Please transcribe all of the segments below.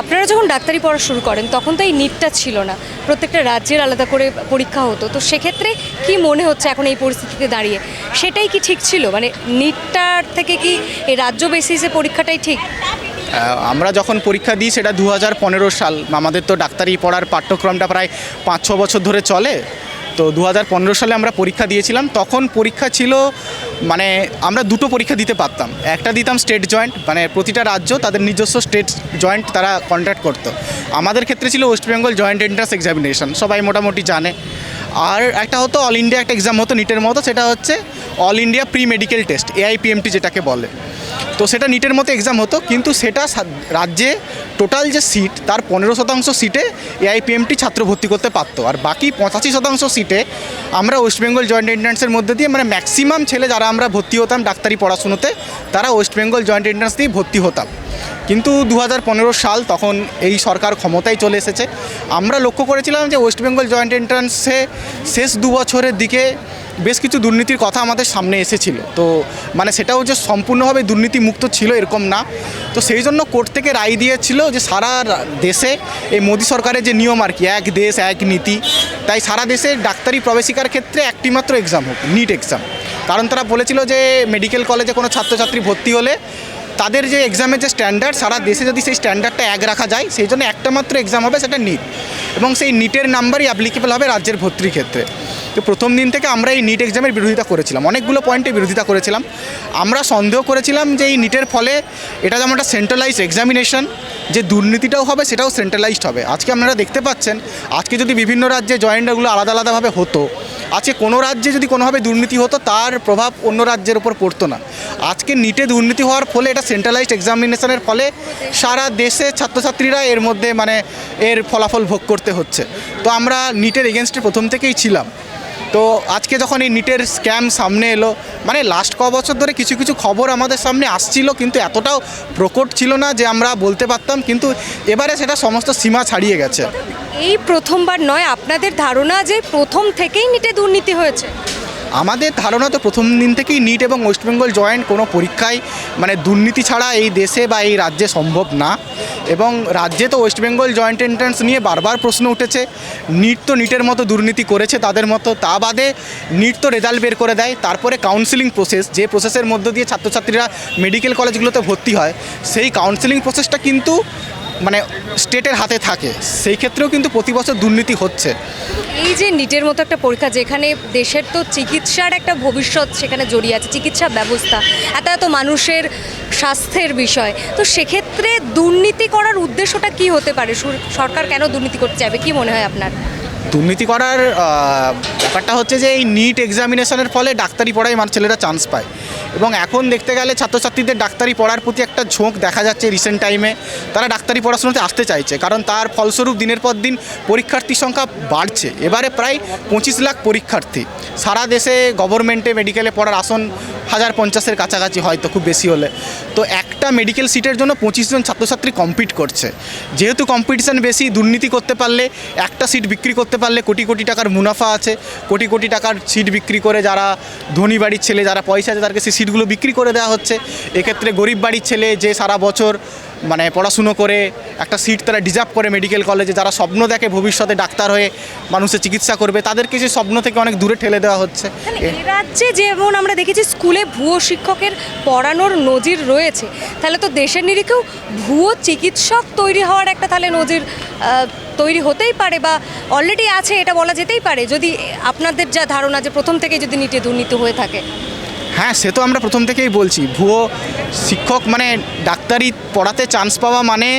আপনারা যখন ডাক্তারি পড়া শুরু করেন, তখন তো এই নিটটা ছিল না। প্রত্যেকটা রাজ্যের আলাদা করে পরীক্ষা হতো। তো সেক্ষেত্রে কি মনে হচ্ছে এখন এই পরিস্থিতিতে দাঁড়িয়ে? সেটাই কি ঠিক ছিল? মানে নিটটার থেকে কি এই রাজ্য বেসিসে পরীক্ষাটাই ঠিক? আমরা যখন পরীক্ষা দিই, সেটা দু হাজার পনেরো সাল। আমাদের তো ডাক্তারি পড়ার পাঠ্যক্রমটা প্রায় পাঁচ ছ বছর ধরে চলে। তো দু হাজার পনেরো সালে আমরা পরীক্ষা দিয়েছিলাম। তখন পরীক্ষা ছিল মানে আমরা দুটো পরীক্ষা দিতে পারতাম। একটা দিতাম স্টেট জয়েন্ট মানে প্রতিটা রাজ্য তাদের নিজস্ব স্টেট জয়েন্ট তারা কন্ট্যাক্ট করতো। আমাদের ক্ষেত্রে ছিল West Bengal joint entrance examination সবাই মোটামুটি জানে। আর একটা হতো অল ইন্ডিয়া একটা এক্সাম হতো নিটের মতো, সেটা হচ্ছে all India pre medical test AIPMT যেটাকে বলে। তো সেটা নিটের মতো এক্সাম হতো, কিন্তু সেটা রাজ্যে টোটাল যে সিট তার পনেরো শতাংশ সিটে এআইপিএমটি ছাত্র ভর্তি করতে পারতো। আর বাকি পঁচাশি শতাংশ সিটে আমরা ওয়েস্ট বেঙ্গল জয়েন্ট এন্ট্রান্সের মধ্যে দিয়ে মানে ম্যাক্সিমাম ছেলে যারা আমরা ভর্তি হতাম ডাক্তারি পড়াশুনোতে, তারা ওয়েস্ট বেঙ্গল জয়েন্ট এন্ট্রান্স দিয়ে ভর্তি হতাম। কিন্তু দু হাজার পনেরো সাল তখন এই সরকার ক্ষমতায় চলে এসেছে। আমরা লক্ষ্য করেছিলাম যে ওয়েস্ট বেঙ্গল জয়েন্ট এন্ট্রান্সে শেষ দু বছরের দিকে বেশ কিছু দুর্নীতির কথা আমাদের সামনে এসেছিল। তো মানে সেটাও যে সম্পূর্ণভাবে দুর্নীতি মুক্ত ছিল এরকম না। তো সেই জন্য কোর্ট থেকে রায় দিয়েছিল যে সারা দেশে এই মোদী সরকারের যে নিয়ম আর কি, এক দেশ, এক নীতি, তাই সারা দেশে ডাক্তারি প্রবেশিকার ক্ষেত্রে একটি মাত্র এক্সাম হোক নিট এক্সাম কারণ তারা বলেছিল যে মেডিকেল কলেজে কোনো ছাত্রছাত্রী ভর্তি হলে তাদের যে এক্সামের যে স্ট্যান্ডার্ড সারা দেশে যদি সেই স্ট্যান্ডার্ডটা এক রাখা যায়, সেই জন্য একটা মাত্র এক্সাম হবে, সেটা নিট এবং সেই নিটের নাম্বারই অ্যাপ্লিকেবল হবে রাজ্যের ভর্তির ক্ষেত্রে। তো প্রথম দিন থেকে আমরা এই নিট এক্সামের বিরোধিতা করেছিলাম। অনেকগুলো পয়েন্টে বিরোধিতা করেছিলাম। আমরা সন্দেহ করেছিলাম যে এই নিটের ফলে এটা যেমন একটা সেন্ট্রালাইজড এক্সামিনেশন যে দুর্নীতিটাও হবে, সেটাও সেন্ট্রালাইজড হবে। আজকে আপনারা দেখতে পাচ্ছেন, আজকে যদি বিভিন্ন রাজ্যে জয়েন্টগুলো আলাদা আলাদাভাবে হতো আজকে কোনো রাজ্যে যদি কোনোভাবে দুর্নীতি হতো, তার প্রভাব অন্য রাজ্যের উপর পড়তো না। আজকে নিটে দুর্নীতি হওয়ার ফলে, এটা সেন্ট্রালাইজড এক্সামিনেশনের ফলে সারা দেশে ছাত্রছাত্রীরা এর মধ্যে মানে এর ফলাফল ভোগ করতে হচ্ছে। তো আমরা নিটের এগেনস্টে প্রথম থেকেই ছিলাম। তো আজকে যখন এই নিটের স্ক্যাম সামনে এলো মানে লাস্ট ক বছর ধরে কিছু কিছু খবর আমাদের সামনে আসছিল, কিন্তু এতটাও প্রকট ছিল না যে আমরা বলতে পারতাম, কিন্তু এবারে সেটা সমস্ত সীমা ছাড়িয়ে গেছে। এই প্রথমবার নয়, আপনাদের ধারণা যে প্রথম থেকেই নিটে দুর্নীতি হয়েছে? আমাদের ধারণা তো প্রথম দিন থেকেই নিট এবং ওয়েস্ট বেঙ্গল জয়েন্ট কোনো পরীক্ষায় মানে দুর্নীতি ছাড়া এই দেশে বা এই রাজ্যে সম্ভব না। এবং রাজ্যে তো ওয়েস্ট বেঙ্গল জয়েন্ট এন্ট্রান্স নিয়ে বারবার প্রশ্ন উঠেছে। নিট তো নিটের মতো দুর্নীতি করেছে তাদের মতো, তা বাদে নিট তো রেজাল্ট বের করে দেয়। তারপরে কাউন্সিলিং প্রসেস যে প্রসেসের মধ্য দিয়ে ছাত্রছাত্রীরা মেডিকেল কলেজগুলোতে ভর্তি হয়, সেই কাউন্সিলিং প্রসেসটা কিন্তু মানে স্টেটের হাতে থাকে। সেই ক্ষেত্রেও কিন্তু প্রতি বছর দুর্নীতি হচ্ছে। এই যে নিটের মতো একটা পরীক্ষা, যেখানে দেশের তো চিকিৎসার একটা ভবিষ্যৎ সেখানে জড়িয়ে আছে, চিকিৎসা ব্যবস্থা, এত এত মানুষের স্বাস্থ্যের বিষয়, তো সেক্ষেত্রে দুর্নীতি করার উদ্দেশ্যটা কি হতে পারে? সরকার কেন দুর্নীতি করতে চাইবে? কি মনে হয় আপনার? দুর্নীতি করার ব্যাপারটা হচ্ছে যে এই নিট এক্সামিনেশনের ফলে ডাক্তারি পড়ায় আমার ছেলেরা চান্স পায়। এবং এখন দেখতে গেলে ছাত্রছাত্রীদের ডাক্তারি পড়ার প্রতি একটা ঝোঁক দেখা যাচ্ছে রিসেন্ট টাইমে তারা ডাক্তারি পড়াশোনাতে আসতে চাইছে, কারণ তার ফলস্বরূপ দিনের পর দিন পরীক্ষার্থীর সংখ্যা বাড়ছে। এবারে প্রায় পঁচিশ লাখ পরীক্ষার্থী। সারা দেশে গভর্নমেন্টে মেডিকেলে পড়ার আসন হাজার পঞ্চাশের কাছাকাছি হয়তো, খুব বেশি হলে। তো একটা মেডিকেল সিটের জন্য পঁচিশ জন ছাত্রছাত্রী কম্পিট করছে। যেহেতু কম্পিটিশান বেশি, দুর্নীতি করতে পারলে, একটা সিট বিক্রি করতে পারলে কোটি কোটি টাকার মুনাফা আছে। কোটি কোটি টাকার সিট বিক্রি করে যারা ধনী বাড়ির ছেলে, যারা পয়সা আছে, তাদেরকে সেই সিটগুলো বিক্রি করে দেওয়া হচ্ছে। এক্ষেত্রে গরিব বাড়ির ছেলে যে সারা বছর মানে পড়াশুনো করে একটা সিট তারা ডিজার্ভ করে মেডিকেল কলেজে যারা স্বপ্ন দেখে ভবিষ্যতে ডাক্তার হয়ে মানুষের চিকিৎসা করবে, তাদেরকে সেই স্বপ্ন থেকে অনেক দূরে ঠেলে দেওয়া হচ্ছে। রাজ্যে যেমন আমরা দেখেছি স্কুলে ভুয়ো শিক্ষকের পড়ানোর নজির রয়েছে, তাহলে তো দেশের নিরিখেও ভুয়ো চিকিৎসক তৈরি হওয়ার একটা তাহলে নজির তৈরি হতেই পারে বা অলরেডি আছে, এটা বলা যেতেই পারে। যদি আপনাদের যা ধারণা যে প্রথম থেকে যদি নিটে দুর্নীতি হয়ে থাকে। হ্যাঁ সে তো আমরা প্রথম থেকেই বলছি। ভুয়ো শিক্ষক মানে ডাক্তারি পড়াতে চান্স পাওয়া মানে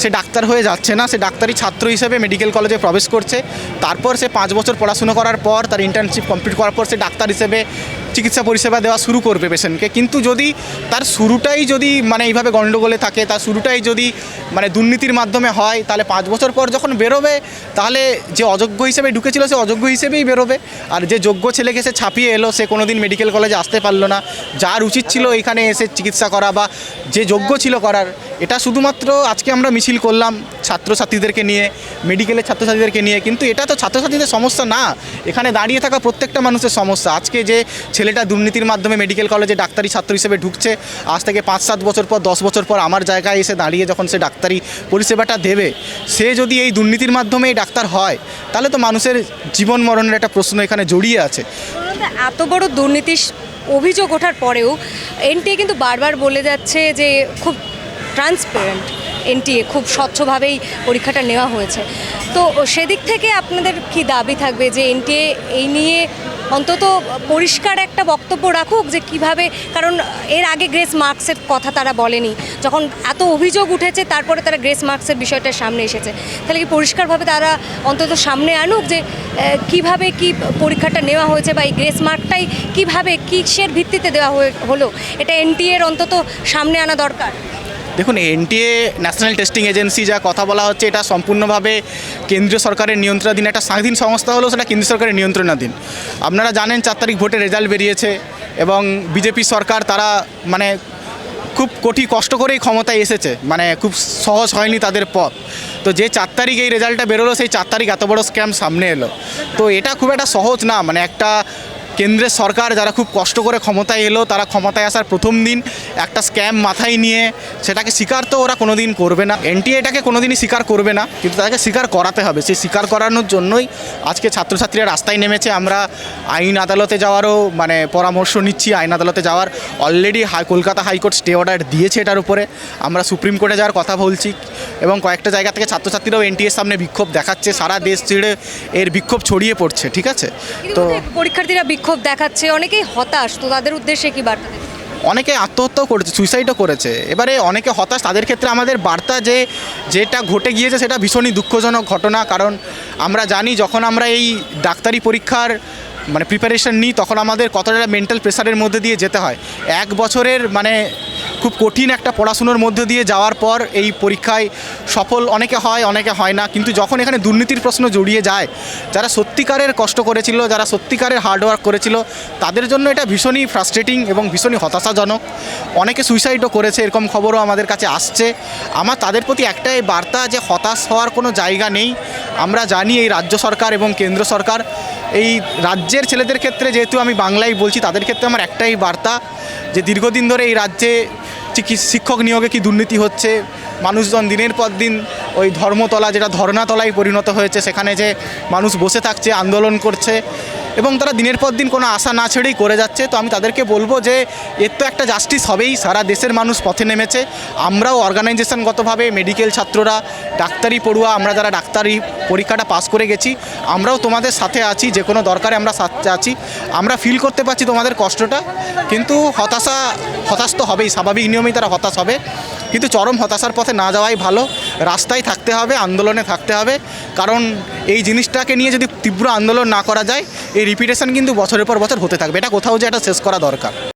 সে ডাক্তার হয়ে যাচ্ছে না। সে ডাক্তারি ছাত্র হিসেবে মেডিকেল কলেজে প্রবেশ করছে। তারপর সে পাঁচ বছর পড়াশুনো করার পর, তার ইন্টার্নশিপ কমপ্লিট করার পর সে ডাক্তার হিসেবে চিকিৎসা পরিষেবা দেওয়া শুরু করবে পেশেন্টকে। কিন্তু যদি তার শুরুটাই যদি মানে এইভাবে গণ্ডগোলে থাকে, তার শুরুটাই যদি মানে দুর্নীতির মাধ্যমে হয়, তাহলে পাঁচ বছর পর যখন বেরোবে, তাহলে যে অযোগ্য হিসেবে ঢুকেছিল, সে অযোগ্য হিসেবেই বেরোবে। আর যে যোগ্য ছেলেকে সে ছাপিয়ে এলো, সে কোনোদিন মেডিকেল কলেজে আসতে পারল না। যার উচিত ছিল এখানে এসে চিকিৎসা করা বা যে যোগ্য ছিল করার, এটা শুধুমাত্র আজকে আমরা মিছিল করলাম ছাত্রছাত্রীদেরকে নিয়ে মেডিকেলের ছাত্রছাত্রীদেরকে নিয়ে। কিন্তু এটা তো ছাত্রছাত্রীদের সমস্যা না। এখানে দাঁড়িয়ে থাকা প্রত্যেকটা মানুষের সমস্যা। আজকে যে ছেলেটা দুর্নীতির মাধ্যমে মেডিকেল কলেজে ডাক্তারি ছাত্র হিসেবে ঢুকছে। আজ থেকে পাঁচ সাত বছর পর, দশ বছর পর আমার জায়গায় এসে দাঁড়িয়ে যখন সে ডাক্তারি পরিষেবাটা দেবে, সে যদি এই দুর্নীতির মাধ্যমেই ডাক্তার হয়, তাহলে তো মানুষের জীবন মরণের একটা প্রশ্ন এখানে জড়িয়ে আছে। এত বড় দুর্নীতির অভিযোগ ওঠার পরেও এনটিএ কিন্তু বারবার বলে যাচ্ছে যে খুব ট্রান্সপারেন্ট এনটিএ খুব স্বচ্ছভাবেই পরীক্ষাটা নেওয়া হয়েছে। তো সেদিক থেকে আপনাদের কি দাবি থাকবে যে এনটিএ এই নিয়ে অন্তত পরিষ্কার একটা বক্তব্য রাখুক যে কীভাবে, কারণ এর আগে গ্রেস মার্কসের কথা তারা বলেনি। যখন এত অভিযোগ উঠেছে, তারপরে তারা গ্রেস মার্কসের বিষয়টা সামনে এসেছে। তাহলে কি পরিষ্কারভাবে তারা অন্তত সামনে আনুক যে কীভাবে কি পরীক্ষাটা নেওয়া হয়েছে বা এই গ্রেস মার্কটাই কীভাবে কিসের ভিত্তিতে দেওয়া হলো? এটা এনটিএর অন্তত সামনে আনা দরকার। দেখুন, এনটিএ ন্যাশনাল টেস্টিং এজেন্সি যা কথা বলা হচ্ছে, এটা সম্পূর্ণভাবে কেন্দ্রীয় সরকারের নিয়ন্ত্রণাধীন, একটা স্বাধীন সংস্থা হলেও সেটা কেন্দ্রীয় সরকারের নিয়ন্ত্রণাধীন। আপনারা জানেন, চার তারিখ ভোটের রেজাল্ট বেরিয়েছে এবং বিজেপি সরকার তারা মানে খুব কঠি কষ্ট করেই ক্ষমতায় এসেছে মানে খুব সহজ হয়নি তাদের পথ। তো যে চার তারিখ এই রেজাল্টটা বেরোলো, সেই চার তারিখ এত বড় স্ক্যাম সামনে এলো। তো এটা খুব একটা সহজ না মানে একটা কেন্দ্রের সরকার যারা খুব কষ্ট করে ক্ষমতায় এলো তারা ক্ষমতায় আসার প্রথম দিন একটা স্ক্যাম মাথায় নিয়ে সেটাকে স্বীকার তো ওরা কোনোদিন করবে না। এনটিএ এটাকে কোনোদিনই স্বীকার করবে না কিন্তু তাদেরকে স্বীকার করাতে হবে। সেই স্বীকার করানোর জন্যই আজকে ছাত্রছাত্রীরা রাস্তায় নেমেছে। আমরা আইন আদালতে যাওয়ারও মানে পরামর্শ নিচ্ছি। আইন আদালতে যাওয়ার already high Kolkata high court stay order দিয়েছে এটার উপরে। আমরা সুপ্রিম কোর্টে যাওয়ার কথা বলছি এবং কয়েকটা জায়গা থেকে ছাত্রছাত্রীরাও এনটিএর সামনে বিক্ষোভ দেখাচ্ছে। সারা দেশ জুড়ে এর বিক্ষোভ ছড়িয়ে পড়ছে ঠিক আছে? তো পরীক্ষার্থীরা বিক্ষোভ দেখাচ্ছে, অনেকেই হতাশ, তো তাদের উদ্দেশ্যে কি বার্তা অনেকে আত্মহত্যাও করেছে সুইসাইডও করেছে। এবারে অনেকে হতাশ, তাদের ক্ষেত্রে আমাদের বার্তা যে, যেটা ঘটে গিয়েছে সেটা ভীষণই দুঃখজনক ঘটনা। কারণ আমরা জানি যখন আমরা এই ডাক্তারি পরীক্ষার মানে প্রিপারেশন নিই, তখন আমাদের কতটা মেন্টাল প্রেশারের মধ্যে দিয়ে যেতে হয়। এক বছরের মানে খুব কঠিন একটা পড়াশুনোর মধ্যে দিয়ে যাওয়ার পর এই পরীক্ষায় সফল অনেকে হয় অনেকে হয় না। কিন্তু যখন এখানে দুর্নীতির প্রশ্ন জড়িয়ে যায়, যারা সত্যিকারের কষ্ট করেছিল, যারা সত্যিকারের হার্ডওয়ার্ক করেছিল, তাদের জন্য এটা ভীষণই ফ্রাস্ট্রেটিং এবং ভীষণই হতাশাজনক। অনেকে সুইসাইডও করেছে, এরকম খবরও আমাদের কাছে আসছে। আমার তাদের প্রতি একটাই বার্তা যে হতাশ হওয়ার কোনো জায়গা নেই। আমরা জানি এই রাজ্য সরকার এবং কেন্দ্র সরকার এই রাজ্যের ছেলেদের ক্ষেত্রে যেহেতু আমি বাংলায় বলছি, তাদের ক্ষেত্রে আমার একটাই বার্তা যে দীর্ঘদিন ধরে এই রাজ্যে শিক্ষক নিয়োগে কি দুর্নীতি হচ্ছে মানুষজন দিনের পর দিন ওই ধর্মতলা যেটা ধর্নাতলায় পরিণত হয়েছে, সেখানে যে মানুষ বসে থাকছে, আন্দোলন করছে এবং তারা দিনের পর দিন কোনো আশা না ছেড়েই করে যাচ্ছে, তো আমি তাদেরকে বলব যে এর তো একটা জাস্টিস হবেই, সারা দেশের মানুষ পথে নেমেছে। আমরাও অর্গানাইজেশনগতভাবে মেডিকেল ছাত্ররা, ডাক্তারি পড়ুয়া, আমরা যারা ডাক্তারি পরীক্ষাটা পাস করে গেছি, আমরাও তোমাদের সাথে আছি, যে কোনো দরকারে আমরা সাথে আছি। আমরা ফিল করতে পারছি তোমাদের কষ্টটা, কিন্তু হতাশা, হতাশ তো হবেই, স্বাভাবিক নিয়মেই তারা হতাশ হবে। কিন্তু চরম হতাশার পথে না যাওয়াই ভালো। রাস্তায় থাকতে হবে, আন্দোলনে থাকতে হবে। কারণ এই জিনিসটাকে নিয়ে যদি তীব্র আন্দোলন না করা যায়, এই রিপিটেশন কিন্তু বছরের পর বছর হতে থাকবে। এটা কোথাও যে এটা শেষ করা দরকার।